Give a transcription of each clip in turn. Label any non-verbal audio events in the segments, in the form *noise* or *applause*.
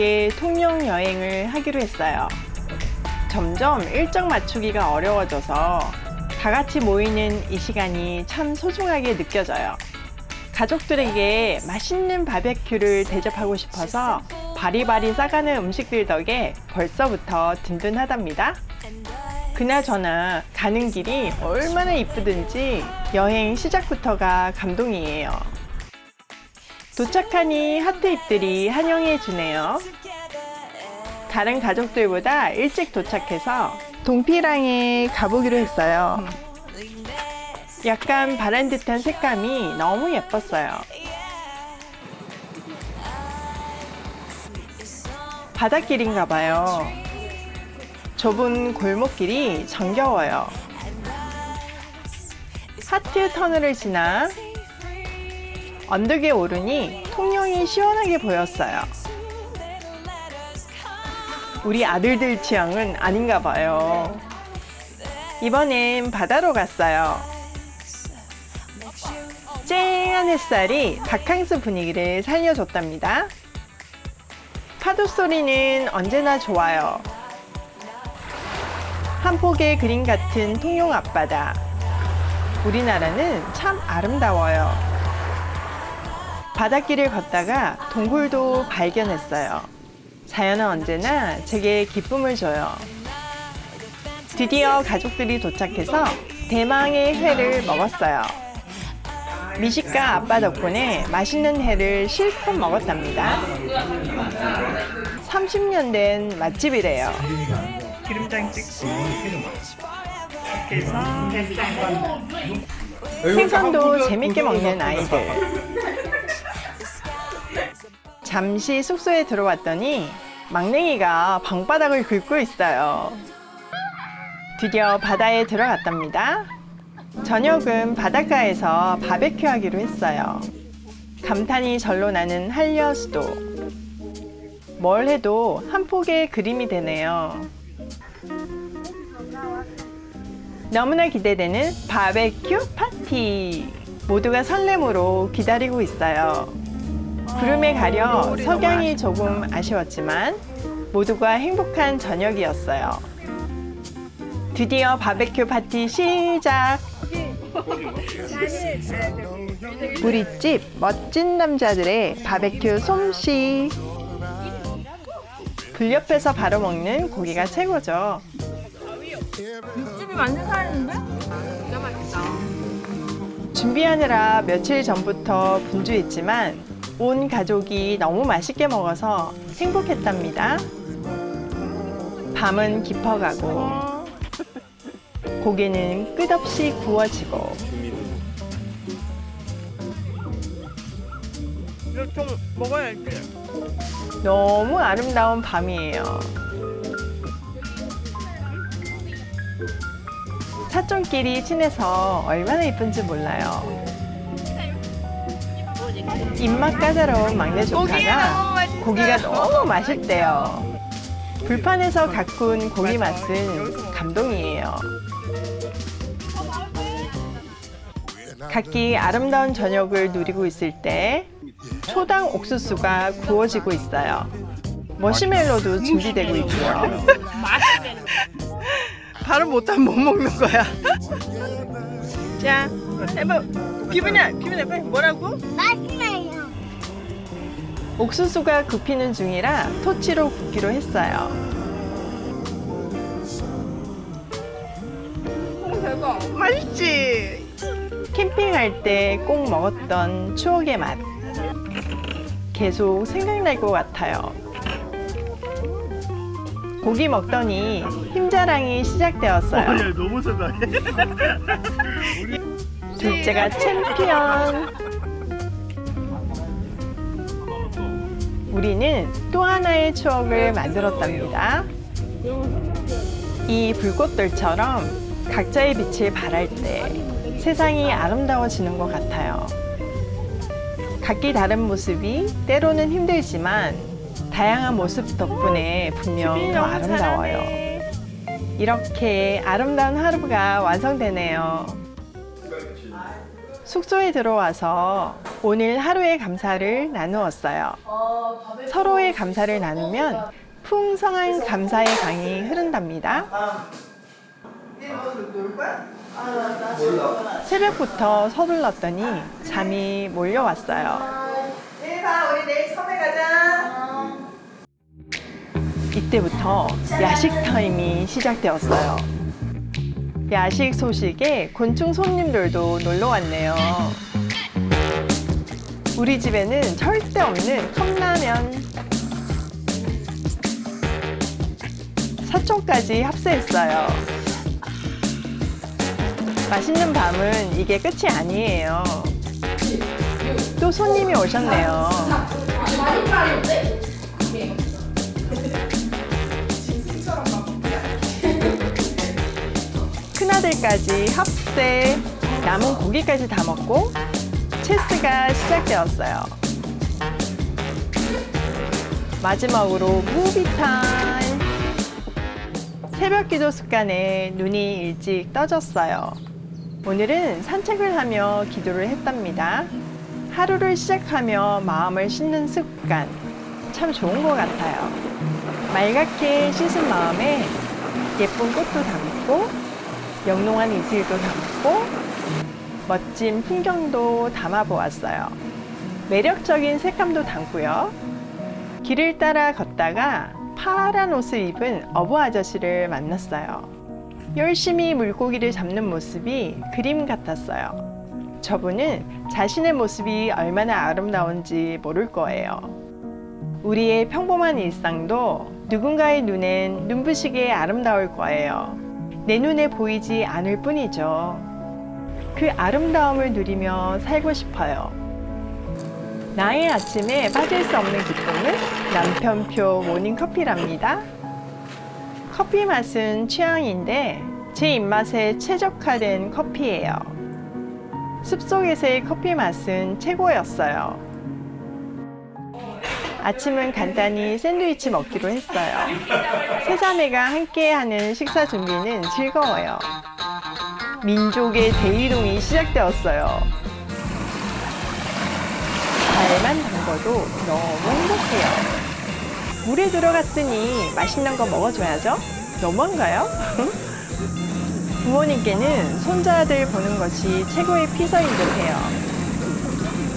함께 통영 여행을 하기로 했어요. 점점 일정 맞추기가 어려워져서 다 같이 모이는 이 시간이 참 소중하게 느껴져요. 가족들에게 맛있는 바베큐를 대접하고 싶어서 바리바리 싸가는 음식들 덕에 벌써부터 든든하답니다. 그나저나 가는 길이 얼마나 이쁘든지 여행 시작부터가 감동이에요. 도착하니 핫테잎들이 환영해 주네요. 다른 가족들보다 일찍 도착해서 동피랑에 가보기로 했어요. 약간 바란 듯한 색감이 너무 예뻤어요. 바닷길인가 봐요. 좁은 골목길이 정겨워요. 하트 터널을 지나 언덕에 오르니 통영이 시원하게 보였어요. 우리 아들들 취향은 아닌가 봐요. 이번엔 바다로 갔어요. 쨍한 햇살이 바캉스 분위기를 살려줬답니다. 파도 소리는 언제나 좋아요. 한 폭의 그림 같은 통영 앞바다. 우리나라는 참 아름다워요. 바닷길을 걷다가 동굴도 발견했어요. 자연은 언제나 제게 기쁨을 줘요. 드디어 가족들이 도착해서 대망의 회를 먹었어요. 미식가 아빠 덕분에 맛있는 회를 실컷 먹었답니다. 30년 된 맛집이래요. 기름장 찍고 이렇게 해서 생선도 재밌게 먹는 아이들. 잠시 숙소에 들어왔더니 막냉이가 방바닥을 긁고 있어요. 드디어 바다에 들어갔답니다. 저녁은 바닷가에서 바베큐 하기로 했어요. 감탄이 절로 나는 한려수도. 뭘 해도 한 폭의 그림이 되네요. 너무나 기대되는 바베큐 파티. 모두가 설렘으로 기다리고 있어요. 구름에 가려 석양이 조금 아쉬웠지만 모두가 행복한 저녁이었어요. 드디어 바베큐 파티 시작! 우리 집 멋진 남자들의 바베큐 솜씨. 불 옆에서 바로 먹는 고기가 최고죠. 집이 완전 살았는데? 진짜 맛있다. 준비하느라 며칠 전부터 분주했지만 온 가족이 너무 맛있게 먹어서 행복했답니다. 밤은 깊어가고 고기는 끝없이 구워지고 이거 좀 먹어야지. 너무 아름다운 밤이에요. 사촌끼리 친해서 얼마나 이쁜지 몰라요. 입맛 까다로운 막내 조카가 고기가 너무 맛있대요. 불판에서 가꾼 고기 맛은 감동이에요. 각기 아름다운 저녁을 누리고 있을 때 초당 옥수수가 구워지고 있어요. 머시멜로도 준비되고 있고요. *laughs* 발음 못하면 못 먹는 거야. *laughs* 자, 해봐. 기분이야, 기분이야. 빨리 뭐라고? 맛있나요? 옥수수가 굽히는 중이라 토치로 굽기로 했어요. 대박. 맛있지? 캠핑할 때 꼭 먹었던 추억의 맛. 계속 생각날 것 같아요. 고기 먹더니 힘자랑이 시작되었어요. 너무 생각해. *laughs* 둘째가 챔피언. 우리는 또 하나의 추억을 만들었답니다. 이 불꽃들처럼 각자의 빛을 발할 때 세상이 아름다워지는 것 같아요. 각기 다른 모습이 때로는 힘들지만 다양한 모습 덕분에 분명 더 아름다워요. 이렇게 아름다운 하루가 완성되네요. 숙소에 들어와서 오늘 하루의 감사를 나누었어요. 서로의 감사를 나누면 풍성한 감사의 강이 흐른답니다. 새벽부터 서둘렀더니 잠이 몰려왔어요. 이때부터 야식 타임이 시작되었어요. 야식 소식에 곤충 손님들도 놀러 왔네요. 우리 집에는 절대 없는 컵라면. 사촌까지 합세했어요. 맛있는 밤은 이게 끝이 아니에요. 또 손님이 오셨네요. 큰아들까지 합세, 남은 고기까지 다 먹고 체스가 시작되었어요. 마지막으로 무비 타임. 새벽 기도 습관에 눈이 일찍 떠졌어요. 오늘은 산책을 하며 기도를 했답니다. 하루를 시작하며 마음을 씻는 습관. 참 좋은 것 같아요. 맑게 씻은 마음에 예쁜 꽃도 담고, 영롱한 이슬도 담고, 멋진 풍경도 담아 보았어요. 매력적인 색감도 담고요. 길을 따라 걷다가 파란 옷을 입은 어부 아저씨를 만났어요. 열심히 물고기를 잡는 모습이 그림 같았어요. 저분은 자신의 모습이 얼마나 아름다운지 모를 거예요. 우리의 평범한 일상도 누군가의 눈엔 눈부시게 아름다울 거예요. 내 눈에 보이지 않을 뿐이죠. 그 아름다움을 누리며 살고 싶어요. 나의 아침에 빠질 수 없는 기쁨은 남편표 모닝커피랍니다. 커피 맛은 취향인데 제 입맛에 최적화된 커피예요. 숲속에서의 커피 맛은 최고였어요. 아침은 간단히 샌드위치 먹기로 했어요. 세 자매가 함께하는 식사 준비는 즐거워요. 민족의 대이동이 시작되었어요. 발만 담궈도 너무 행복해요. 물에 들어갔으니 맛있는 거 먹어줘야죠. 너무한가요? *laughs* 부모님께는 손자들 보는 것이 최고의 피서인 듯 해요.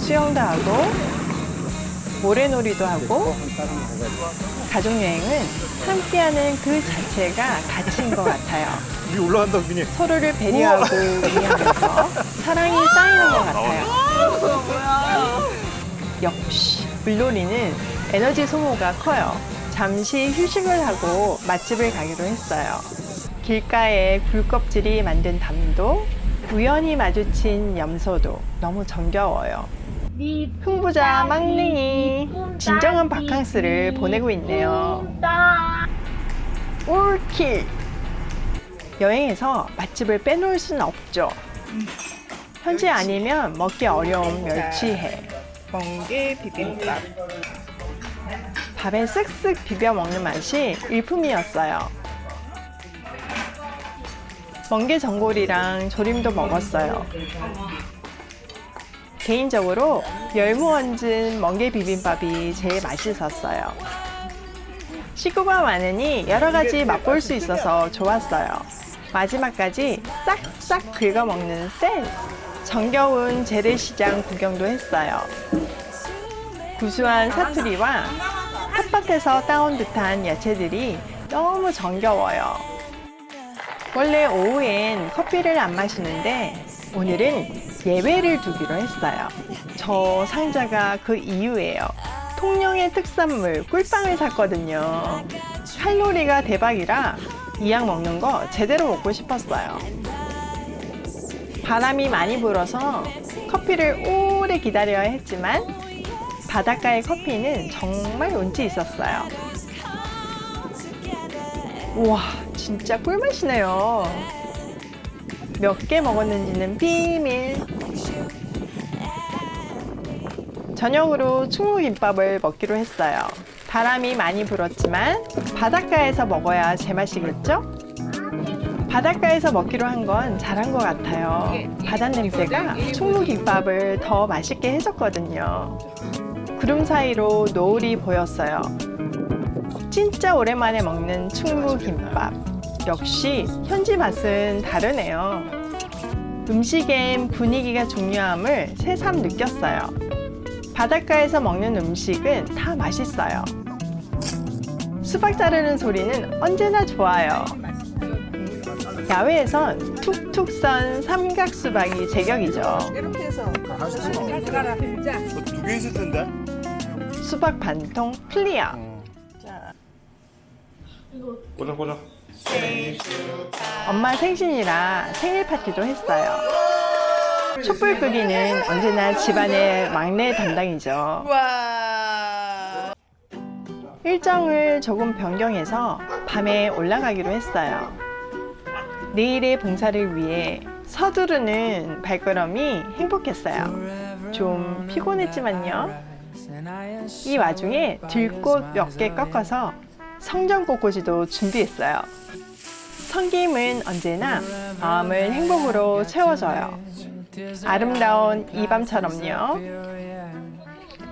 수영도 하고, 모래놀이도 하고, 가족여행은 함께하는 그 자체가 가치인 것 같아요. 위 올라간다 민이 서로를 배려하고 이해하면서 사랑이 쌓이는 것 같아요. 역시 물놀이는 에너지 소모가 커요. 잠시 휴식을 하고 맛집을 가기로 했어요. 길가에 굴껍질이 만든 담도, 우연히 마주친 염소도 너무 정겨워요. 흥부자 막냉이 진정한 바캉스를 보내고 있네요. 올킬! 여행에서 맛집을 빼놓을 수는 없죠. 현지 아니면 먹기 어려운 멸치회. 멍게 비빔밥. 밥에 쓱쓱 비벼 먹는 맛이 일품이었어요. 멍게 전골이랑 조림도 먹었어요. 개인적으로 열무 얹은 멍게 비빔밥이 제일 맛있었어요. 식구가 많으니 여러 가지 맛볼 수 있어서 좋았어요. 마지막까지 싹싹 긁어 먹는 센스. 정겨운 재래시장 구경도 했어요. 구수한 사투리와 텃밭에서 따온 듯한 야채들이 너무 정겨워요. 원래 오후엔 커피를 안 마시는데 오늘은 예외를 두기로 했어요. 저 상자가 그 이유예요. 통영의 특산물 꿀빵을 샀거든요. 칼로리가 대박이라 이약 먹는 거 제대로 먹고 싶었어요. 바람이 많이 불어서 커피를 오래 기다려야 했지만 바닷가의 커피는 정말 운치 있었어요. 우와, 진짜 꿀맛이네요. 몇 개 먹었는지는 비밀. 저녁으로 충무김밥을 먹기로 했어요. 바람이 많이 불었지만 바닷가에서 먹어야 제맛이겠죠? 바닷가에서 먹기로 한 건 잘한 것 같아요. 바다 냄새가 충무김밥을 더 맛있게 해줬거든요. 구름 사이로 노을이 보였어요. 진짜 오랜만에 먹는 충무김밥. 역시 현지 맛은 다르네요. 음식엔 분위기가 중요함을 새삼 느꼈어요. 바닷가에서 먹는 음식은 다 맛있어요. 수박 자르는 소리는 언제나 좋아요. 야외에선 툭툭 선 삼각 수박이 제격이죠. 이렇게 해서 두개 있을 텐데. 수박 반통 클리어. 꽂아 꽂아. 엄마 생신이라 생일 파티도 했어요. 촛불 끄기는 언제나 집안의 막내 담당이죠. 일정을 조금 변경해서 밤에 올라가기로 했어요. 내일의 봉사를 위해 서두르는 발걸음이 행복했어요. 좀 피곤했지만요. 이 와중에 들꽃 몇 개 꺾어서 성전 꽃꽂이도 준비했어요. 성김은 언제나 마음을 행복으로 채워줘요. 아름다운 이 밤처럼요.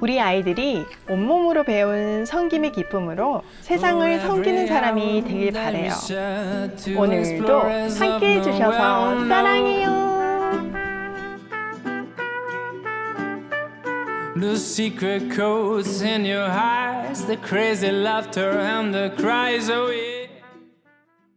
우리 아이들이 온몸으로 배운 성김의 기쁨으로 세상을 섬기는 사람이 되길 바래요. 오늘도 함께 해주셔서 사랑해요. The secret codes in your eyes, the crazy laughter and the cries of